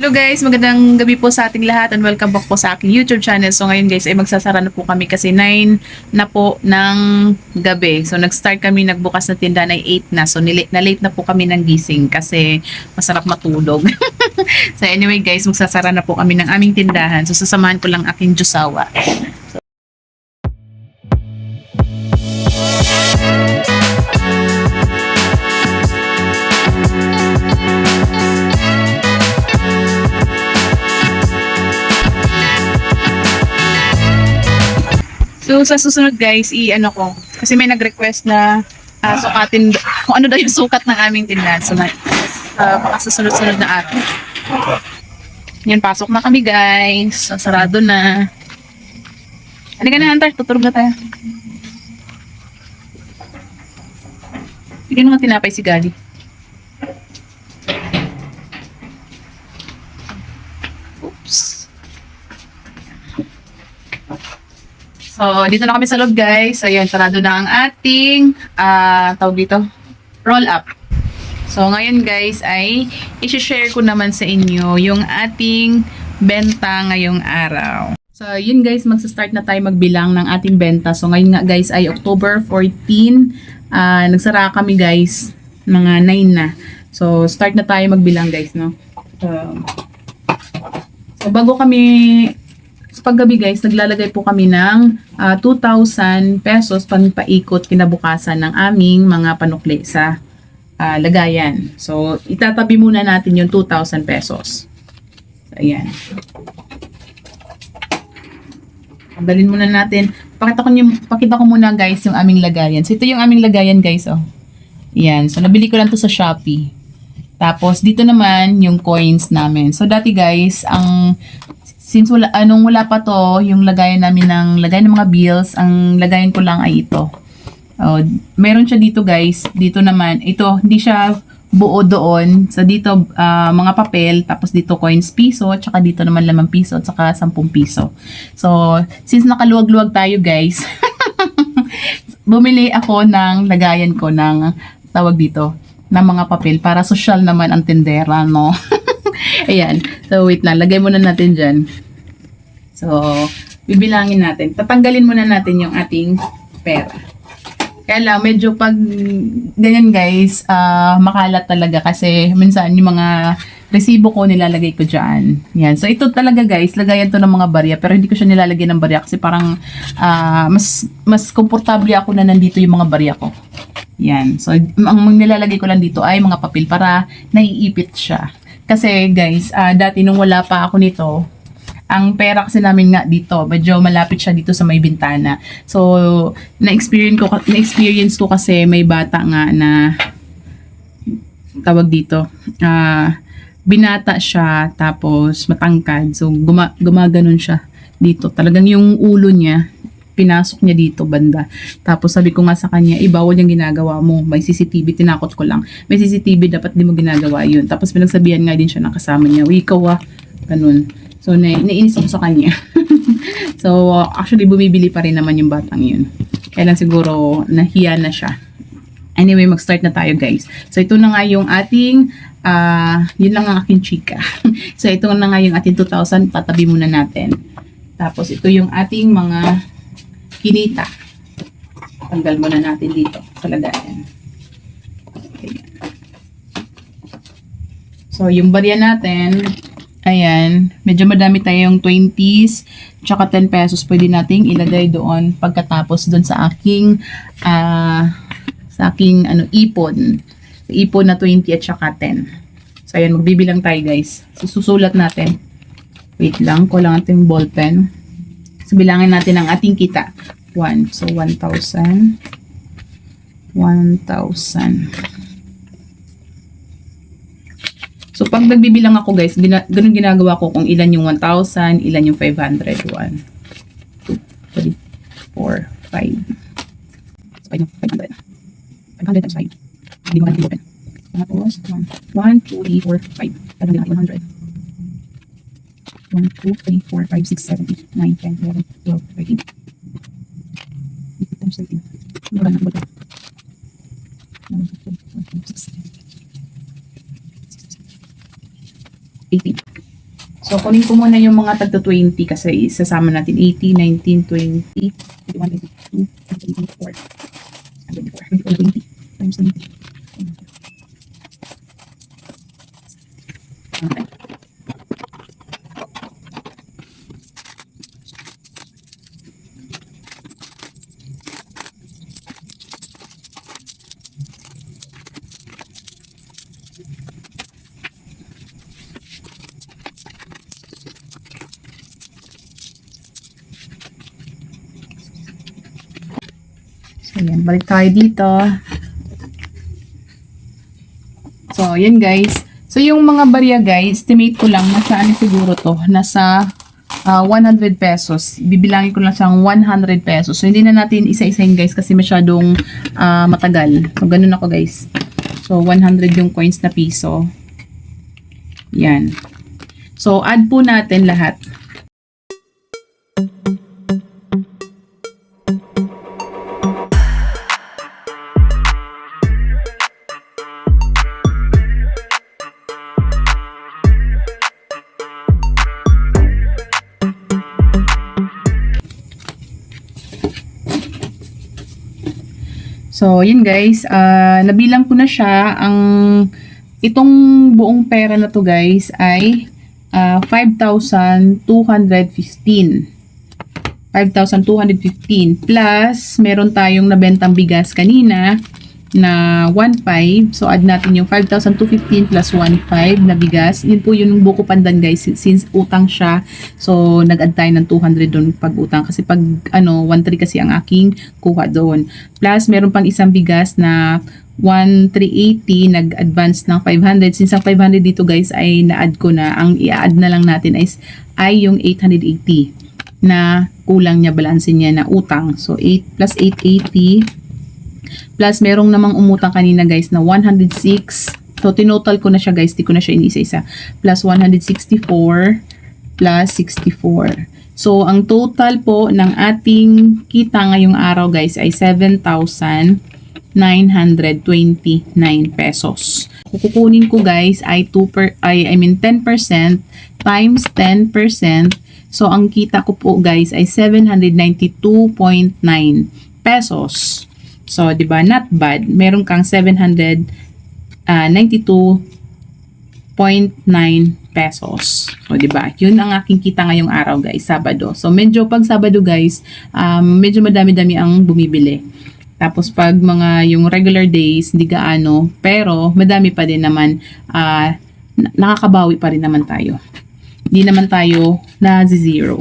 Hello guys, magandang gabi po sa ating lahat and welcome back po sa aking YouTube channel. So ngayon guys ay magsasara na po kami kasi 9 na po ng gabi. So nag-start kami, nagbukas na tindahan ay 8 na. So nilate, na po kami ng gising kasi masarap matulog. so anyway guys, magsasara na po kami ng aming tindahan. So sasamahan ko lang aking jusawa. So sa susunod guys, i-ano ko. Kasi may nag-request na ah, sukatin kung ano daw yung sukat ng aming tindahan. So uh, baka sa sunod-sunod na araw. Yan, pasok na kami guys. So, sarado na. Halika na, Hunter. Tutulog na tayo. Mo nga tinapay si Gali. So, dito na kami sa loob, guys. Ayan, sarado na ang ating, ah, tawag dito, roll up. So, ngayon, guys, ay isi-share ko naman sa inyo yung ating benta ngayong araw. So, yun guys, magsa-start na tayo magbilang ng ating benta. So, ngayon nga guys ay October 14. Ah, nagsara kami guys, mga 9 na. So, start na tayo magbilang guys, no? So, so bago kami paggabi guys, naglalagay po kami ng ah, 2,000 pesos pampaikot kinabukasan ng aming mga panukli sa ah, lagayan. So, itatabi muna natin yung 2,000 pesos. So, ayan. Dalhin muna natin. Pakita ko, niyo, pakita ko muna guys yung aming lagayan. So, ito yung aming lagayan guys, oh. Ayan. So, nabili ko lang to sa Shopee. Tapos, dito naman yung coins namin. So, dati guys, ang since wala anong wala pa to, yung lagayan namin ng lagayan ng mga bills, ang lagayan ko lang ay ito. Oh, meron siya dito guys. Dito naman, ito hindi siya buo doon. So dito ah, mga papel, tapos dito coins piso, tsaka dito naman lamang piso, at saka 10 piso. So, since nakaluwag-luwag tayo guys, bumili ako ng lagayan ko ng tawag dito, ng mga papel para social naman ang tindera, no? Ayan. So, wait lang. Lagay muna natin dyan. So, bibilangin natin. Tatanggalin muna natin yung ating pera. Kaya lang, medyo pag ganyan guys, ah, makalat talaga kasi minsan yung mga resibo ko nilalagay ko dyan. Yan. So, ito talaga guys, lagayan to ng mga barya pero hindi ko siya nilalagay ng barya kasi parang ah, mas mas komportable ako na nandito yung mga barya ko. Yan. So, ang nilalagay ko lang dito ay mga papel para naiipit siya. Kasi guys, ah, dati nung wala pa ako nito, ang pera kasi namin nga dito, medyo malapit siya dito sa may bintana. So, na-experience ko, na-experience ko kasi may bata nga na tawag dito, ah, binata siya, tapos matangkad. So, guma, gumaganon siya dito. Talagang yung ulo niya, pinasok niya dito banda. Tapos sabi ko nga sa kanya, eh bawal yung ginagawa mo. May CCTV, tinakot ko lang. May CCTV, dapat di mo ginagawa yun. Tapos pinagsabihan nga din siya ng kasama niya, "Uy, ikaw ah, ganun. So, na naiinis ako sa kanya. so, actually, bumibili pa rin naman yung batang yun. Kaya lang siguro, nahiya na siya. Anyway, mag-start na tayo guys. So, ito na nga yung ating, ah, yun lang ang aking chika. so, ito na nga yung ating 2,000, tatabi muna natin. Tapos, ito yung ating mga kinita. Tanggal muna natin dito sa lagayan. Ayan. So, yung barya natin, ayan, medyo madami tayong 20s, tsaka 10 pesos pwede nating ilagay doon pagkatapos doon sa aking, ah, sa aking, ano, ipon. Ipon na 20 at tsaka 10. So, ayan, magbibilang tayo guys. Sususulat natin. Wait lang, kulang ating ballpen. So, bilangin natin ang ating kita. 1. So, 1,000. 1,000. So, pag nagbibilang ako guys, gina, ganun ginagawa ko kung ilan yung 1,000, ilan yung 500. 1, 2, 3, 4, 5. So, 500. 500 times 5. Hindi mo natin open. Tapos, 1, 1, 2, 3, 4, 5. Talagang natin 100. 1, 2, 3, 4, 5, 6, 7, 8, 9, 10, 11, 12, 13. 18 times 13. Ano ba na? Ano ba? 1, 2, 3, 4, 5, 6, 7, 18. So, kunin ko muna yung mga tagto 20 kasi isasama natin 80, 19, 20, 21, 22, 23, 24, 24, 20, times 20. Okay. So, yan. Balik tayo dito. So, yan guys. So, yung mga barya guys, estimate ko lang, nasa ano siguro to? Nasa ah, 100 pesos. Bibilangin ko lang siyang 100 pesos. So, hindi na natin isa-isahin guys kasi masyadong ah, matagal. So, ganun ako guys. So, 100 yung coins na piso. Yan. So, add po natin lahat. So, yun guys, ah, nabilang ko na siya. Ang itong buong pera na to guys ay ah, 5,215. 5,215 plus meron tayong nabentang bigas kanina na 1.5. So, add natin yung 5,215 plus 1.5 na bigas. Yun po yung buko pandan guys since utang siya. So, nag-add tayo ng 200 doon pag utang. Kasi pag ano, 1.3 kasi ang aking kuha doon. Plus, meron pang isang bigas na 1,380 nag-advance ng 500. Since ang 500 dito guys ay na-add ko na, ang i-add na lang natin is, ay yung 880 na kulang niya, balansin niya na utang. So, 8 plus 880 plus merong namang umutang kanina guys na 106. So, tinotal ko na siya guys, di ko na siya inisa-isa. Plus 164 plus 64. So, ang total po ng ating kita ngayong araw guys ay 7,929 pesos. Kukukunin ko guys ay 2 per, ay, I mean 10% times 10%. So, ang kita ko po guys ay 792.9 pesos. So, 'di ba? Not bad. Meron kang 792.9 pesos. So, 'di ba? 'Yun ang aking kita ngayong araw, guys, Sabado. So, medyo pag Sabado, guys, um, medyo madami-dami ang bumibili. Tapos pag mga yung regular days, hindi gaano, pero madami pa din naman ah, na- nakakabawi pa rin naman tayo. Hindi naman tayo na zero.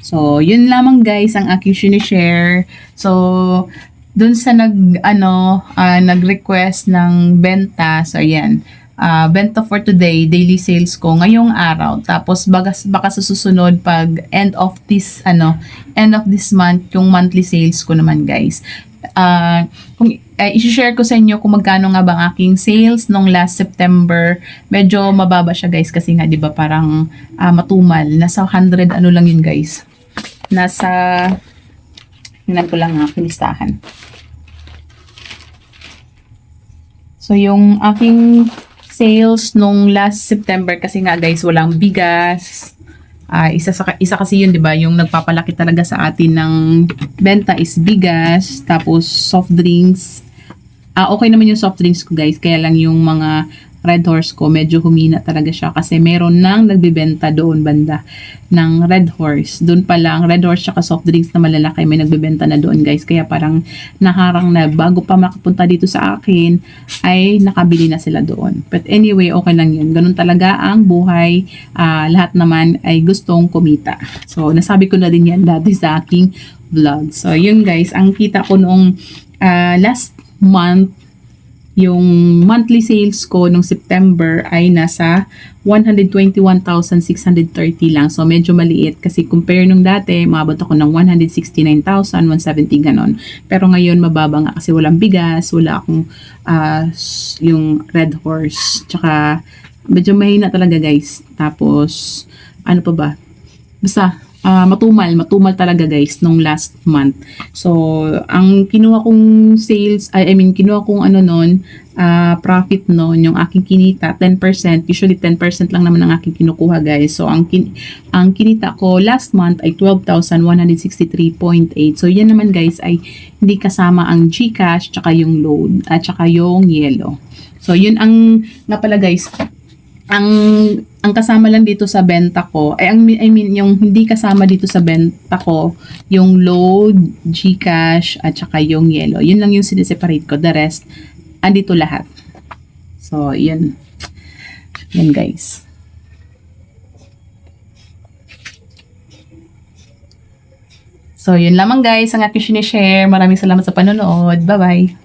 So, yun lamang guys ang aking sinishare. So, dun sa nag, ano, ah, nag-request ng benta. So, ayan. Ah, benta for today, daily sales ko ngayong araw. Tapos, baka, baka sa susunod pag end of this, ano, end of this month, yung monthly sales ko naman guys. Ah, kung eh, i-share ko sa inyo kung magkano nga ba ang aking sales nung last September. Medyo mababa siya guys kasi nga 'di ba parang ah, matumal. Nasa 100 ano lang yun guys. Nasa Tingnan ko lang ang aking. So, yung aking sales nung last September kasi nga guys, walang bigas. Ah, isa sa isa kasi yun, 'di ba? Yung nagpapalaki talaga sa atin ng benta is bigas, tapos soft drinks. Ah, okay naman yung soft drinks ko, guys. Kaya lang yung mga Red Horse ko, medyo humina talaga siya kasi meron nang nagbebenta doon banda ng Red Horse. Doon pa lang, Red Horse tsaka soft drinks na malalaki, may nagbebenta na doon guys. Kaya parang naharang na bago pa makapunta dito sa akin, ay nakabili na sila doon. But anyway, okay lang yun. Ganun talaga ang buhay. Ah, lahat naman ay gustong kumita. So, nasabi ko na din yan dati sa aking vlog. So, yun guys, ang kita ko noong ah, last month yung monthly sales ko nung September ay nasa 121,630 lang. So, medyo maliit kasi compare nung dati, umabot ako ng 169,170 ganon. Pero ngayon, mababa nga kasi walang bigas, wala akong s- yung Red Horse. Tsaka, medyo mahina talaga guys. Tapos, ano pa ba? Basta, ah, matumal, matumal talaga guys nung last month. So, ang kinuha kong sales, I, I mean, kinuha kong ano nun, ah, profit noon, yung aking kinita, 10%. Usually 10% lang naman ang aking kinukuha guys. So, ang, kin ang kinita ko last month ay 12,163.8. So, yan naman guys ay hindi kasama ang GCash, tsaka yung load, at tsaka yung yellow. So, yun ang, nga pala guys, ang ang kasama lang dito sa benta ko ay ang I mean yung hindi kasama dito sa benta ko yung load, GCash at saka yung yellow. Yun lang yung sineseparate ko. The rest andito lahat. So, yun. Yan guys. So, yun lamang guys ang aking sinishare. Maraming salamat sa panonood. Bye-bye.